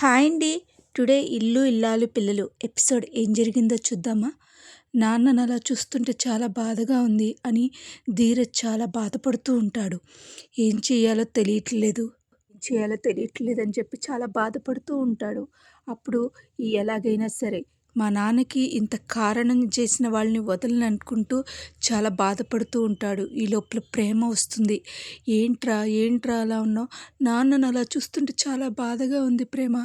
Hi అండి. Today ఇల్లు ఇల్లాలు పిల్లలు ఎపిసోడ్ ఏం జరిగిందో చూద్దామా? నాన్నను అలా చూస్తుంటే చాలా బాధగా ఉంది అని ధీరజ్ చాలా బాధపడుతూ ఉంటాడు. ఏం చేయాలో తెలియట్లేదు. ఏం చేయాలో తెలియట్లేదు అని చెప్పి చాలా బాధపడుతూ ఉంటాడు. అప్పుడు ఎలాగైనా సరే మా నాన్నకి ఇంత కారణం చేసిన వాళ్ళని వదలని అనుకుంటూ చాలా బాధపడుతూ ఉంటాడు. ఈ లోపల ప్రేమ వస్తుంది. ఏంట్రా ఏంట్రా అలా ఉన్నావు? నాన్నను అలా చూస్తుంటే చాలా బాధగా ఉంది ప్రేమ.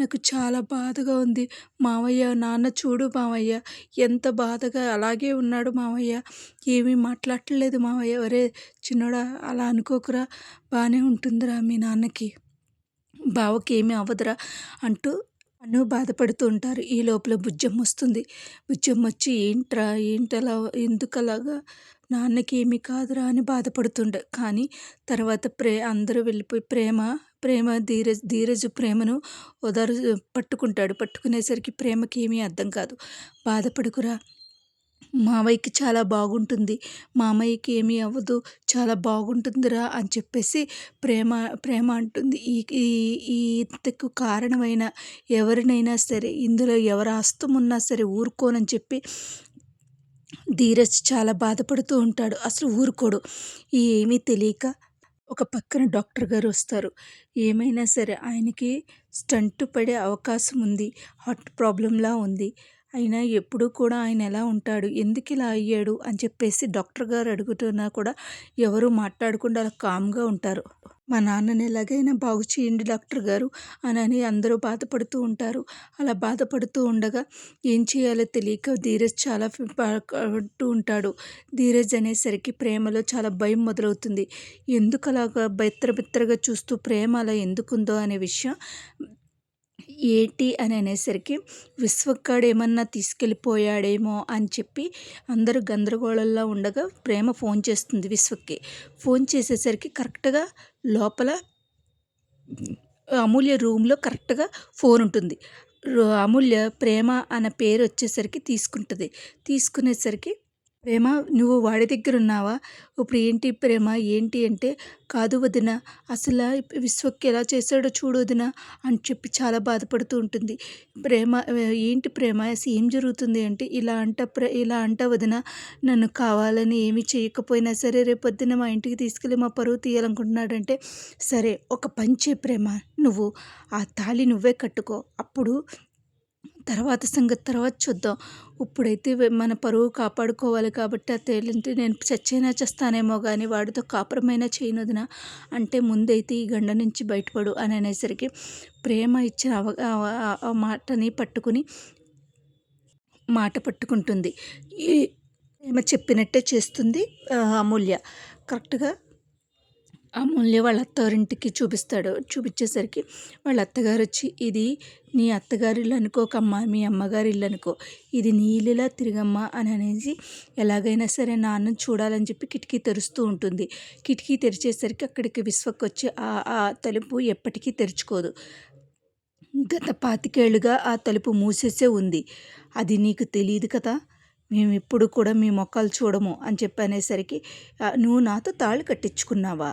నాకు చాలా బాధగా ఉంది. మావయ్య నాన్న చూడు మావయ్య. ఎంత బాధగా అలాగే ఉన్నాడు మావయ్య. ఏమీ మాట్లాడలేదు మావయ్య. ఒరే చిన్నోడా అలా అనుకోకురా. బాగానే ఉంటుందిరా మీ నాన్నకి. బావకి ఏమీ అవ్వదురా అంటూ అన్నో బాధపడుతూ ఉంటారు. ఈ లోపల బుజ్జం వస్తుంది. బుజ్జం వచ్చి ఏంట్రా ఏంటలా ఎందుకలాగా? నాన్నకి ఏమీ కాదురా అని బాధపడుతుండే. కానీ తర్వాత ప్రే అందరూ వెళ్ళిపోయి ప్రేమ ప్రేమ ధీరజ్ ధీరజ్ ప్రేమను ఓదారు పట్టుకుంటాడు. పట్టుకునేసరికి ప్రేమకి ఏమీ అర్థం కాదు. బాధపడుకురా మావయ్యకి చాలా బాగుంటుంది. మామయ్యకి ఏమీ అవ్వదు. చాలా బాగుంటుందిరా అని చెప్పేసి ప్రేమ ప్రేమ అంటుంది. ఈ ఈ ఇంతకు కారణమైన ఎవరినైనా సరే ఇందులో ఎవరు హస్తం ఉన్నా సరే ఊరుకోనని చెప్పి ధీరజ్ చాలా బాధపడుతూ ఉంటాడు. అసలు ఊరుకోడు. ఏమీ తెలియక ఒక పక్కన డాక్టర్ గారు వస్తారు. ఏమైనా సరే ఆయనకి స్టంట్ పడే అవకాశం ఉంది. హార్ట్ ప్రాబ్లంలా ఉంది. అయినా ఎప్పుడూ కూడా ఆయన ఎలా ఉంటాడు ఎందుకు ఇలా అయ్యాడు అని చెప్పేసి డాక్టర్ గారు అడుగుతున్నా కూడా ఎవరు మాట్లాడకుండా అలా కామ్గా ఉంటారు. మా నాన్నని ఎలాగైనా బాగు చేయండి డాక్టర్ గారు అని అందరూ బాధపడుతూ ఉంటారు. అలా బాధపడుతూ ఉండగా ఏం చేయాలో తెలియక ధీరజ్ చాలా పడుతూ ఉంటాడు. ధీరజ్ అనేసరికి ప్రేమలో చాలా భయం మొదలవుతుంది. ఎందుకు అలాగా బెత్తర బెత్తరగా చూస్తూ ప్రేమ అలా ఎందుకుందో అనే విషయం ఏటి అని అనేసరికి విశ్వక్కాడు ఏమన్నా తీసుకెళ్ళిపోయాడేమో అని చెప్పి అందరూ గందరగోళంలో ఉండగా ప్రేమ ఫోన్ చేస్తుంది విశ్వక్కి. ఫోన్ చేసేసరికి కరెక్ట్గా లోపల అమూల్య రూమ్లో కరెక్ట్గా ఫోన్ ఉంటుంది. అమూల్య ప్రేమ అనే పేరు వచ్చేసరికి తీసుకుంటుంది. తీసుకునేసరికి ప్రేమ నువ్వు వాడి దగ్గర ఉన్నావా ఇప్పుడు ఏంటి ప్రేమ? ఏంటి అంటే కాదు వదిన అసలు విశ్వక్ ఎలా చేశాడో చూడు వదిన అని చెప్పి చాలా బాధపడుతూ ఉంటుంది. ప్రేమ ఏంటి ప్రేమ? అసలు ఏం జరుగుతుంది అంటే ఇలా అంట ప్ర ఇలా అంట వదిన నన్ను కావాలని ఏమి చేయకపోయినా సరే రేపొద్దున మా ఇంటికి తీసుకెళ్ళి మా పరువు తీయాలనుకుంటున్నాడంటే సరే ఒక పంచే ప్రేమ. నువ్వు ఆ తాళి నువ్వే కట్టుకో. అప్పుడు తర్వాత సంగతి తర్వాత చూద్దాం. ఇప్పుడైతే మన పరువు కాపాడుకోవాలి కాబట్టి ఆ తేలింటి నేను చచ్చైనా చేస్తానేమో కానీ వాడితో కాపురమైనా చేయనుదినా. అంటే ముందైతే ఈ గండ నుంచి బయటపడు అని అనేసరికి ప్రేమ ఇచ్చిన అవ మాటని పట్టుకుని మాట పట్టుకుంటుంది. ఈ ప్రేమ చెప్పినట్టే చేస్తుంది అమూల్య. కరెక్ట్గా అమూల్య వాళ్ళ అత్తగారింటికి చూపిస్తాడు. చూపించేసరికి వాళ్ళ అత్తగారు వచ్చి ఇది నీ అత్తగారి ఇల్లు అనుకోకమ్మా మీ అమ్మగారి ఇల్లు అనుకో ఇది నీ ఇల్లులా అని అనేసి ఎలాగైనా సరే నాన్న చూడాలని చెప్పి కిటికీ తెరుస్తూ ఉంటుంది. కిటికీ తెరిచేసరికి అక్కడికి విశ్వకు వచ్చి ఆ తలుపు ఎప్పటికీ తెరుచుకోదు. గత పాతికేళ్ళుగా ఆ తలుపు మూసేసే ఉంది. అది నీకు తెలియదు కదా? మేము ఇప్పుడు కూడా మీ మొక్కలు చూడము అని చెప్పి అనేసరికి నువ్వు నాతో తాళి కట్టించుకున్నావా?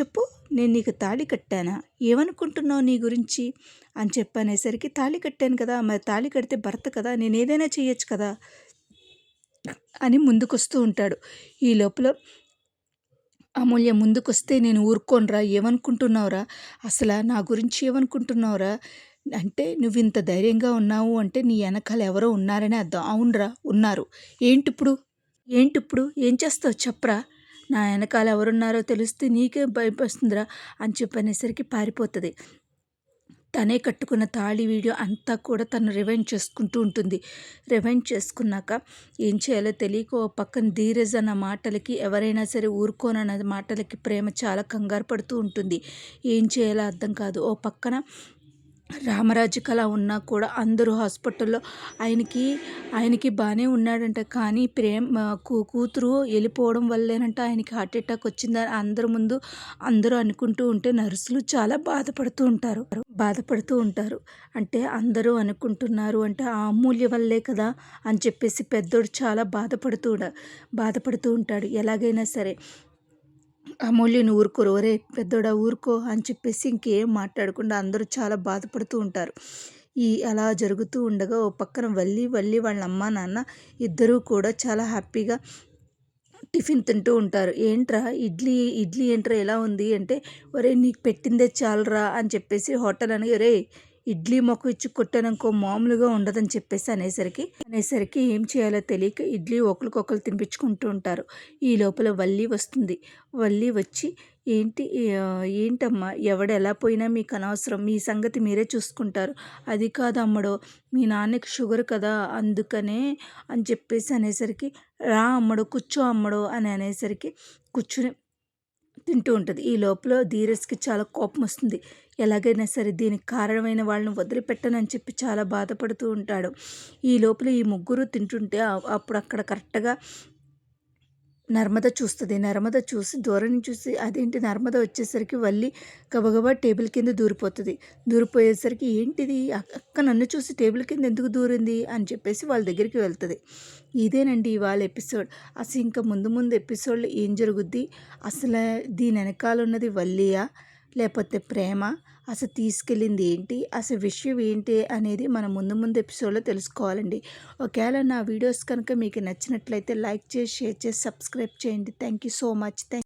చెప్పు నేను నీకు తాళి కట్టానా? ఏమనుకుంటున్నావు నీ గురించి? అని చెప్పనేసరికి తాళి కట్టాను కదా మరి తాళి కడితే భర్త కదా నేను ఏదైనా చేయొచ్చు కదా? అని ముందుకొస్తూ ఉంటాడు. ఈ లోపల అమూల్య ముందుకొస్తే నేను ఊరుకోనరా ఏమనుకుంటున్నావురా? అసలు నా గురించి ఏమనుకుంటున్నావురా? అంటే నువ్వు ఇంత ధైర్యంగా ఉన్నావు అంటే నీ వెనకాల ఎవరో ఉన్నారని అర్థం. అవునరా ఉన్నారు. ఏంటిప్పుడు? ఏంటిప్పుడు? ఏం చేస్తావు? చెప్పరా? నా వెనకాల ఎవరున్నారో తెలిస్తే నీకే భయపస్తుందిరా అని చెప్పనేసరికి పారిపోతుంది. తనే కట్టుకున్న తాళి వీడియో అంతా కూడా తను రివైండ్ చేసుకుంటూ ఉంటుంది. రివైండ్ చేసుకున్నాక ఏం చేయాలో తెలియక ఓ పక్కన ధీరజ్ అన్న మాటలకి ఎవరైనా సరే ఊరుకోనన్న మాటలకి ప్రేమ చాలా కంగారు పడుతూ ఉంటుంది. ఏం చేయాలో అర్థం కాదు. ఓ పక్కన రామరాజు కళ ఉన్నా కూడా అందరూ హాస్పిటల్లో ఆయనకి ఆయనకి బాగానే ఉన్నాడంట. కానీ ప్రేమ కూతురు వెళ్ళిపోవడం వల్లేనంట. ఆయనకి హార్ట్ అటాక్ వచ్చిందని అందరి ముందు అందరూ అనుకుంటూ ఉంటే నర్సులు చాలా బాధపడుతూ ఉంటారు. బాధపడుతూ ఉంటారు. అంటే అందరూ అనుకుంటున్నారు అంటే ఆ అమూల్య వల్లే కదా అని చెప్పేసి పెద్దోడు చాలా బాధపడుతూ బాధపడుతూ ఉంటాడు. ఎలాగైనా సరే అమూల్యని ఊరుకోరు. ఒరే పెద్దోడా ఊరుకో అని చెప్పేసి ఇంకేం మాట్లాడకుండా అందరూ చాలా బాధపడుతూ ఉంటారు. ఈ అలా జరుగుతూ ఉండగా ఓ పక్కన వల్లి వల్లి వాళ్ళ అమ్మ నాన్న ఇద్దరూ కూడా చాలా హ్యాపీగా టిఫిన్ తింటూ ఉంటారు. ఏంట్రా ఇడ్లీ ఇడ్లీ ఏంట్రా ఎలా ఉంది? అంటే ఒరే నీకు పెట్టిందే చాలరా అని చెప్పేసి హోటల్ అని ఒరే ఇడ్లీ మొక్క ఇచ్చి కొట్టాననుకో మామూలుగా ఉండదని చెప్పేసి అనేసరికి అనేసరికి ఏం చేయాలో తెలియక ఇడ్లీ ఒకరికొకరు తినిపించుకుంటూ ఉంటారు. ఈ లోపల వల్లి వస్తుంది. వల్లి వచ్చి ఏంటి ఏంటమ్మా ఎవడు ఎలా పోయినా మీకు అనవసరం. మీ సంగతి మీరే చూసుకుంటారు. అది కాదమ్మడో మీ నాన్నకి షుగర్ కదా అందుకనే అని చెప్పేసి అనేసరికి రా అమ్మడు కూర్చో అమ్మడు అని అనేసరికి కూర్చుని తింటూ ఉంటుంది. ఈ లోపల ధీరస్కి చాలా కోపం వస్తుంది. ఎలాగైనా సరే దీనికి కారణమైన వాళ్ళని వదిలిపెట్టనని చెప్పి చాలా బాధపడుతూ ఉంటాడు. ఈ లోపల ఈ ముగ్గురు తింటుంటే అప్పుడు అక్కడ కరెక్ట్గా నర్మద చూస్తుంది. నర్మద చూసి దూరం చూసి అదేంటి నర్మద వచ్చేసరికి వల్లి గబగబా టేబుల్ కింద దూరిపోతుంది. దూరిపోయేసరికి ఏంటిది? అక్క నన్ను చూసి టేబుల్ కింద ఎందుకు దూరింది? అని చెప్పేసి వాళ్ళ దగ్గరికి వెళ్తుంది. ఇదేనండి ఇవాళ ఎపిసోడ్. అసలు ఇంకా ముందు ముందు ఎపిసోడ్లో ఏం జరుగుద్ది? అసలు దీని వెనకాల ఉన్నది వల్లియా? లేకపోతే ప్రేమ? అసలు తీసుకెళ్ళింది ఏంటి? అసలు విషయం ఏంటి? అనేది మనం ముందు ముందు ఎపిసోడ్లో తెలుసుకోవాలండి. ఒకవేళ నా వీడియోస్ కనుక మీకు నచ్చినట్లయితే లైక్ చేసి షేర్ చేసి సబ్స్క్రైబ్ చేయండి. Thank you so much. Thank